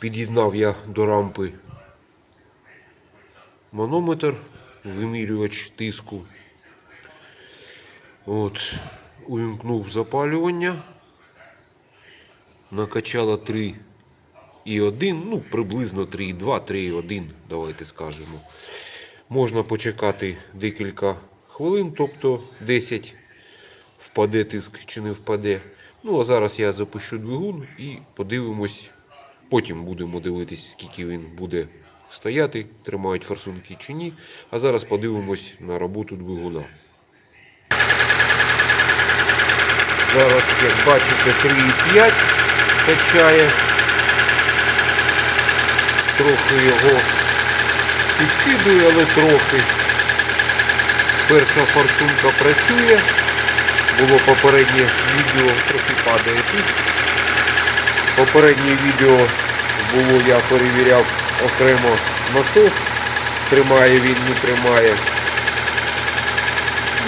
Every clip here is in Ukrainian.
Під'єднав я до рампи манометр, вимірювач тиску. От, увімкнув запалювання. Накачала 3,1, ну приблизно 3,2, 3,1, давайте скажемо. Можна почекати декілька хвилин, тобто 10 впаде тиск чи не впаде. Ну а зараз я запущу двигун і подивимось. Потім будемо дивитись, скільки він буде стояти, тримають форсунки чи ні. А зараз подивимось на роботу двигуна. Зараз, як бачите, 3,5 качає. Трохи його підкидує, але трохи. Перша форсунка працює. Було попереднє відео, трохи падає тут. Попереднє відео було, я перевіряв окремо насос. Тримає він, не тримає.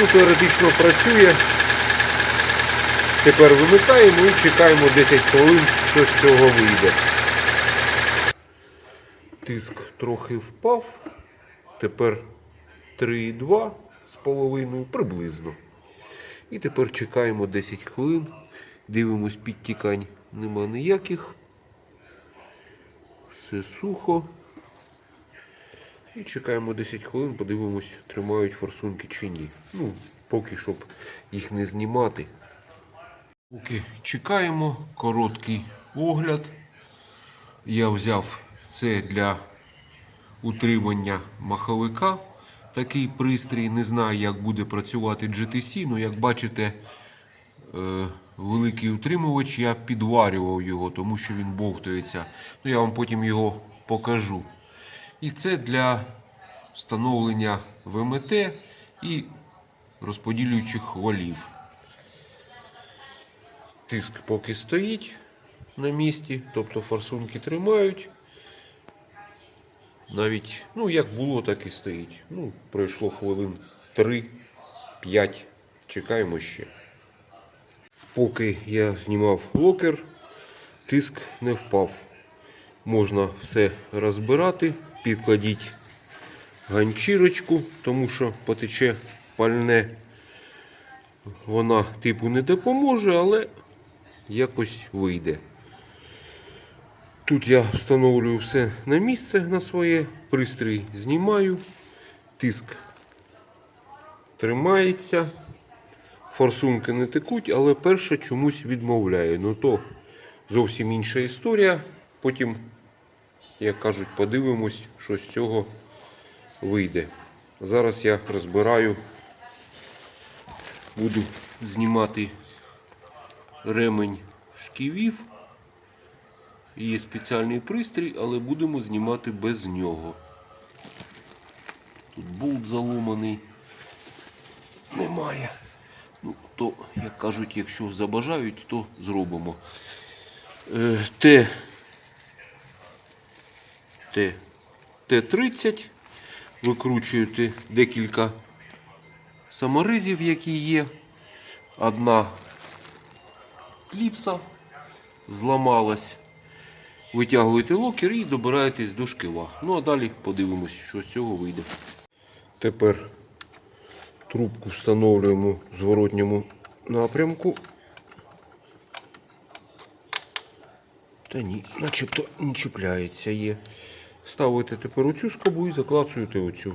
Ну, теоретично працює. Тепер вимикаємо і чекаємо 10 хвилин, що з цього вийде. Тиск трохи впав. Тепер 3,2 з половиною приблизно. І тепер чекаємо 10 хвилин. Дивимось підтікань. Нема ніяких. Все сухо. І чекаємо 10 хвилин, подивимось, тримають форсунки чи ні. Ну, поки щоб їх не знімати. Поки чекаємо, короткий огляд. Я взяв це для утримання маховика. Такий пристрій, не знаю, як буде працювати GTC, але як бачите, е, великий утримувач, я підварював його, тому що він бовтується. Ну, я вам потім його покажу. І це для встановлення ВМТ і розподілюючих валів. Тиск поки стоїть на місці, тобто форсунки тримають. Навіть, ну як було, так і стоїть. Ну, пройшло хвилин 3-5. Чекаємо ще. Поки я знімав локер, тиск не впав. Можна все розбирати, підкладіть ганчірочку, тому що потече пальне. Вона типу не допоможе, але якось вийде. Тут я встановлюю все на місце на своє, пристрій знімаю, тиск тримається, форсунки не текуть, але перше чомусь відмовляє. Ну то зовсім інша історія. Потім, як кажуть, подивимось, що з цього вийде. Зараз я розбираю, буду знімати ремень шківів. Є спеціальний пристрій, але будемо знімати без нього. Тут болт заломаний. Немає. Ну, то, як кажуть, якщо забажають, то зробимо. Е, Т. Т. Т-30. Викручуєте декілька саморизів, які є. Одна кліпса зламалась. Витягуєте локер і добираєтесь до шкива. Ну а далі подивимось, що з цього вийде. Тепер трубку встановлюємо в зворотньому напрямку. Та ні, начебто не чіпляється є. Ставите тепер оцю скобу і заклацуєте оцю.